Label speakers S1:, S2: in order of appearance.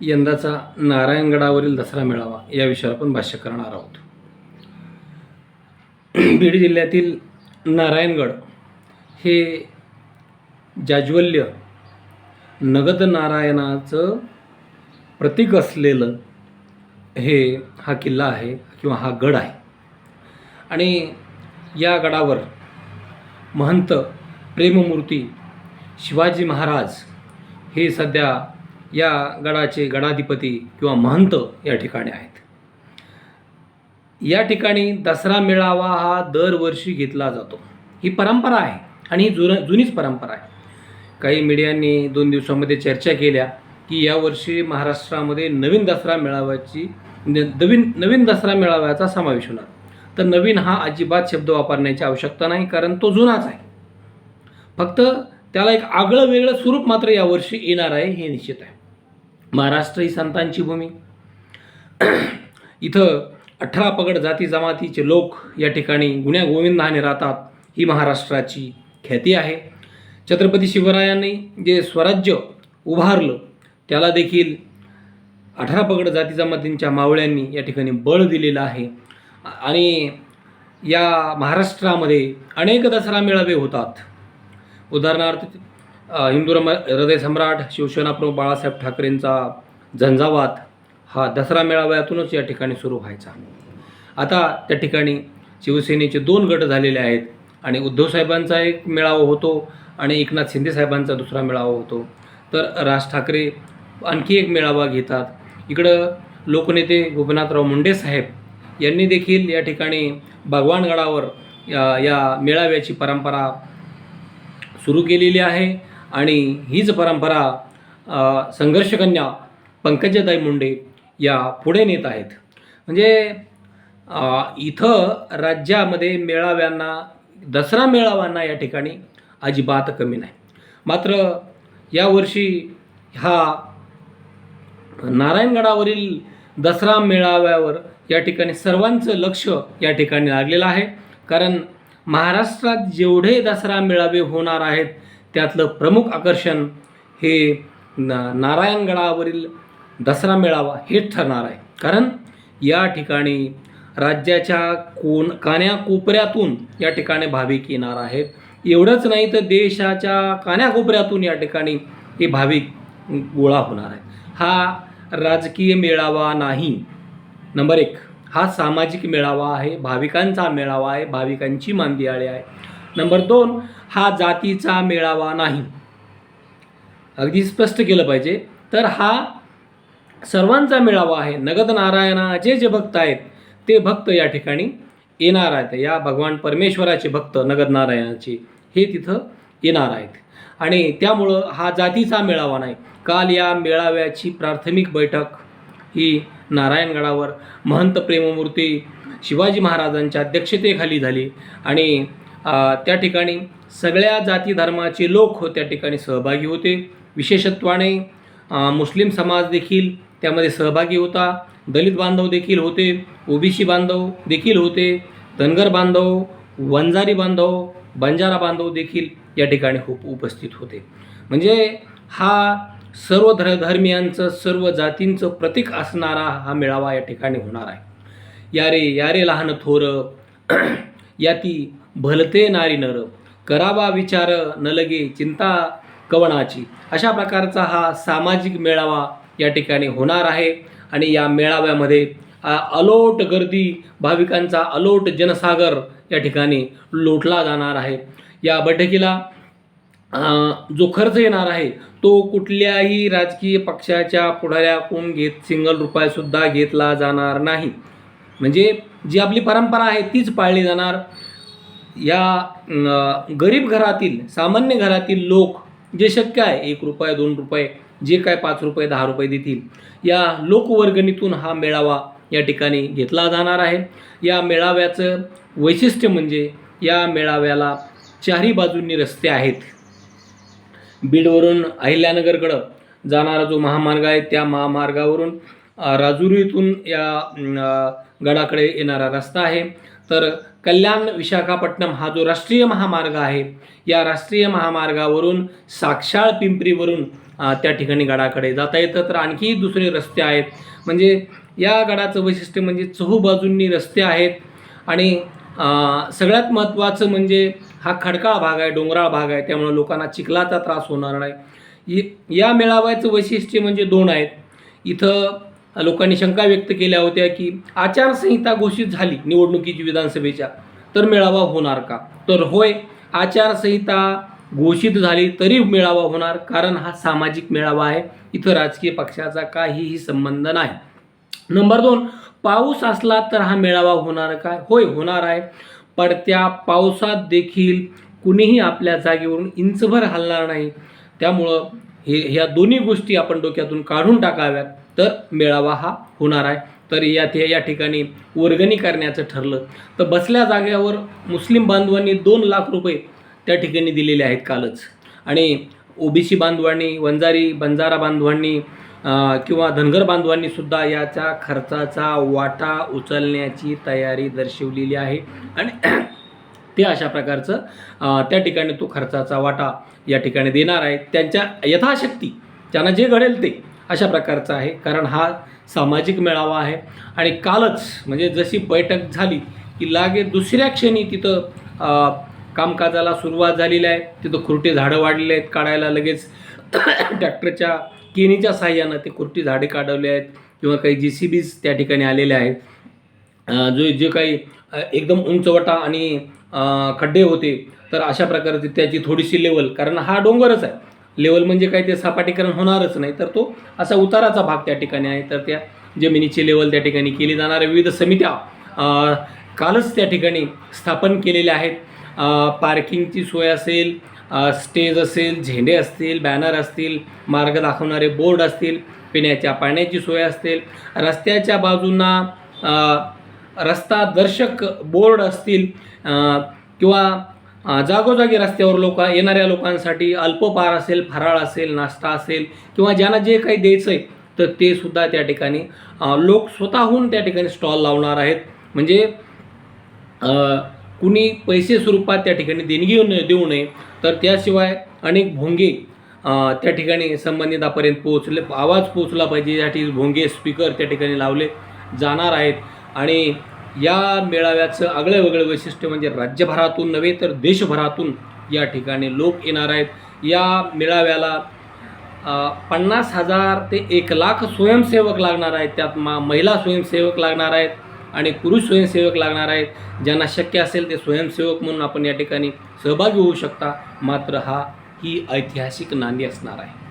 S1: यंदाचा नारायणगडावरील दसरा मेळावा या विषयावर आपण भाष्य करणार आहोत. बीड जिल्ह्यातील नारायणगड हे जाज्वल्य नगद नारायणाचं प्रतीक असलेलं हे हा किल्ला आहे किंवा हा गड आहे. आणि या गडावर महंत प्रेममूर्ती शिवाजी महाराज हे सध्या या गडाचे गणाधिपती किंवा महंत या ठिकाणी आहेत. या ठिकाणी दसरा मेळावा हा दरवर्षी घेतला जातो. ही परंपरा आहे आणि ही जुन जुनीच परंपरा आहे. काही मीडियांनी दोन दिवसामध्ये चर्चा केल्या की यावर्षी महाराष्ट्रामध्ये नवीन दसरा मेळाव्याची नवीन नवीन दसरा मेळाव्याचा समावेश होणार. तर नवीन हा अजिबात शब्द वापरण्याची आवश्यकता नाही कारण तो जुनाच आहे. फक्त त्याला एक आगळं वेगळं स्वरूप मात्र यावर्षी येणार आहे हे निश्चित आहे. महाराष्ट्र ही संतांची भूमी. इथं अठरा पगड जाती जमातीचे लोक या ठिकाणी गुण्या गोविंदाने राहतात ही महाराष्ट्राची ख्याती आहे. छत्रपती शिवरायांनी जे स्वराज्य उभारलं त्याला देखील अठरा पगड जाती जमातींच्या मावळ्यांनी या ठिकाणी बळ दिलेलं आहे. आणि या महाराष्ट्रामध्ये अनेक दसरा मेळावे होतात. उदाहरणार्थ हिंदू रम हृदय सम्राट शिवसेनाप्रमुख बाळासाहेब ठाकरेंचा झंझावात हा दसरा मेळाव्यातूनच या ठिकाणी सुरू व्हायचा. आता त्या ठिकाणी शिवसेनेचे दोन गट झालेले आहेत आणि उद्धव साहेबांचा एक मेळावा होतो आणि एकनाथ शिंदे साहेबांचा दुसरा मेळावा होतो. तर राज ठाकरे आणखी एक मेळावा घेतात. इकडं लोकनेते गोपीनाथराव मुंडे साहेब यांनी देखील या ठिकाणी भगवानगडावर या या मेळाव्याची परंपरा सुरू केलेली आहे. आणि हीच परंपरा संघर्षकन्या पंकजाताई मुंडे या पुढे नेत आहेत. म्हणजे इथं राज्यामध्ये मेळाव्यांना दसरा मेळाव्यांना या ठिकाणी अजिबात कमी नाही. मात्र यावर्षी हा नारायणगडावरील दसरा मेळाव्यावर या ठिकाणी सर्वांचं लक्ष या ठिकाणी लागलेलं आहे. कारण महाराष्ट्रात जेवढे दसरा मेळावे होणार आहेत त्यातलं प्रमुख आकर्षण हे ना नारायणगडावरील दसरा मेळावा हेच ठरणार आहे. कारण या ठिकाणी राज्याच्या कोण कान्याकोपऱ्यातून या ठिकाणी भाविक येणार आहेत. एवढंच नाही तर देशाच्या कान्याकोपऱ्यातून या ठिकाणी हे भाविक गोळा होणार आहे हा राजकीय मेळावा नाही. नंबर एक हा सामाजिक मेळावा आहे भाविकांचा मेळावा आहे भाविकांची मांदियाळी आहे. नंबर दोन हा जातीचा मेळावा नाही. अगदी स्पष्ट केलं पाहिजे. तर हा सर्वांचा मेळावा आहे. नगद नारायणाचे जे भक्त आहेत ते भक्त या ठिकाणी येणार आहेत. या भगवान परमेश्वराचे भक्त नगद नारायणाचे हे तिथं येणार आहेत. आणि त्यामुळं हा जातीचा मेळावा नाही. काल या मेळाव्याची प्राथमिक बैठक ही नारायणगडावर महंत प्रेममूर्ती शिवाजी महाराजांच्या अध्यक्षतेखाली झाली. आणि त्या ठिकाणी सगळ्या जाती धर्माचे लोक हो त्या ठिकाणी सहभागी होते. विशेषत्वाने मुस्लिम समाज देखील त्यामध्ये सहभागी होता. दलित बांधव देखील होते ओबीसी बांधव देखील होते धनगर बांधव वंजारी बांधव बंजारा बांधव देखील या ठिकाणी खूप उपस्थित होते. म्हणजे हा सर्व धर धर्मियांचं सर्व जातींचं प्रतीक असणारा हा मेळावा या ठिकाणी होणार आहे. यारे यारे लहान थोर याती भलते नारी नर करावा विचार न लगे चिंता कवणाची अशा प्रकारचा हा सामाजिक मेळावा या ठिकाणी होणार आहे. आणि या मेळाव्यामध्ये अलोट गर्दी भाविकांचा अलोट जनसागर या ठिकाणी लोटला जाणार आहे. या बैठकीला जो खर्च येणार आहे तो कुठल्याही राजकीय पक्षाच्या पुढाऱ्याकून घेत सिंगल रुपयासुद्धा घेतला जाणार नाही. म्हणजे जी आपली परंपरा आहे तीच पाळली जाणार. या गरीब घरातील सामान्य घरातील लोक जे शक्य आहे एक रुपये दोन रुपये जे काय पाच रुपये दहा रुपये देतील या लोकवर्गणीतून हा मेळावा या ठिकाणी घेतला जाणार आहे. या मेळाव्याचं वैशिष्ट्य म्हणजे या मेळाव्याला चारही बाजूंनी रस्ते आहेत. बीडवरून अहिल्यानगरकडं जाणारा जो महामार्ग आहे त्या महामार्गावरून राजुरीतून या गडाकडे येणारा रस्ता आहे. तर कल्याण विशाखापट्टणम हा जो राष्ट्रीय महामार्ग आहे या राष्ट्रीय महामार्गावरून साक्षाळ पिंपरीवरून त्या ठिकाणी गडाकडे जाता येतं तर आणखी दुसरे रस्ते आहेत. म्हणजे या गडाचं वैशिष्ट्य म्हणजे चहूबाजूंनी रस्ते आहेत. आणि सगळ्यात महत्त्वाचं म्हणजे हा खडकाळ भाग आहे डोंगराळ भाग आहे. त्यामुळे लोकांना चिखलाचा त्रास होणार नाही. या मेळाव्याचं वैशिष्ट्य म्हणजे दोन आहेत. इथं लोकांनी शंका व्यक्त केल्या होत्या की आचारसंहिता घोषित झाली निवडणुकीची विधानसभेच्या तर मेळावा होणार का? तर होय आचारसंहिता घोषित झाली तरी मेळावा होणार कारण हा सामाजिक मेळावा आहे. इथं राजकीय पक्षाचा काहीही संबंध नाही. नंबर दोन पाऊस असला तर हा मेळावा होणार काय होय होणार आहे. पडत्या पावसात देखील कुणीही आपल्या जागेवरून इंचभर हलणार नाही. त्यामुळं हे ह्या दोन्ही गोष्टी आपण डोक्यातून काढून टाकाव्यात तर मेळावा हा होणार आहे. तर यात या ठिकाणी वर्गणी करण्याचं ठरलं. तर बसल्या जागेवर मुस्लिम बांधवांनी दोन लाख रुपये त्या ठिकाणी दिलेले आहेत कालच. आणि ओबीसी बांधवांनी वंजारी बंजारा बांधवांनी किंवा धनगर बांधवांनी सुद्धा याच्या खर्चाचा वाटा उचलण्याची तयारी दर्शवलेली आहे. आणि ते अशा प्रकारचं त्या ठिकाणी तो खर्चाचा वाटा या ठिकाणी देणार आहेत. त्यांच्या यथाशक्ती त्यांना जे घडेल ते अशा प्रकारचं आहे. कारण हा सामाजिक मेळावा आहे. आणि कालच म्हणजे जशी बैठक झाली की लागे दुसऱ्या क्षणी तिथं कामकाजाला सुरुवात झालेली आहे. तिथं खुरटे झाडं वाढलेले आहेत काढायला लगेच. ट्रॅक्टरच्या केनीच्या साह्यानं ते खुरटी झाडे काढवले आहेत. किंवा काही जी सी बीज त्या ठिकाणी आलेले आहेत. जो जे काही एकदम उंचवटा आणि खड्डे होते तर अशा प्रकारची त्याची थोडीशी लेवल कारण हा डोंगरच आहे. लेवल म्हणजे काय ते सपाटीकरण होणारच नाही. तर तो असा उताराचा भाग त्या ठिकाणी आहे. तर त्या जमिनीची लेवल त्या ठिकाणी केली जाणाऱ्या विविध समित्या कालच त्या ठिकाणी स्थापन केलेल्या आहेत. पार्किंगची सोय असेल स्टेज असेल झेंडे असतील बॅनर असतील मार्ग दाखवणारे बोर्ड असतील पिण्याच्या पाण्याची सोय असतील. रस्त्याच्या बाजूंना रस्ता दर्शक बोर्ड असतील किंवा जागोजागी रस्त्यावर लोक येणाऱ्या लोकांसाठी अल्पपार असेल फराळ असेल नाश्ता असेल किंवा ज्यांना जे काही द्यायचं आहे तर ते सुद्धा त्या ठिकाणी लोक स्वतःहून त्या ठिकाणी स्टॉल लावणार आहेत. म्हणजे कुणी पैसे स्वरूपात त्या ठिकाणी देणगी देऊ नये तर त्याशिवाय अनेक भोंगे त्या ठिकाणी संबंधितापर्यंत पोहोचले आवाज पोहोचला पाहिजे. यासाठी भोंगे स्पीकर त्या ठिकाणी लावले जाणार आहेत. आणि या मेळाव्याचं आगळं वेगळं वैशिष्ट्य म्हणजे राज्यभरातून नव्हे तर देशभरातून या ठिकाणी लोक येणार आहेत. या मेळाव्याला पन्नास हजार ते एक लाख स्वयंसेवक लागणार आहेत. त्यात मा महिला स्वयंसेवक लागणार आहेत आणि पुरुष स्वयंसेवक लागणार आहेत. ज्यांना शक्य असेल ते स्वयंसेवक म्हणून आपण या ठिकाणी सहभागी होऊ शकता. मात्र हा ही ऐतिहासिक नांदी असणार आहे.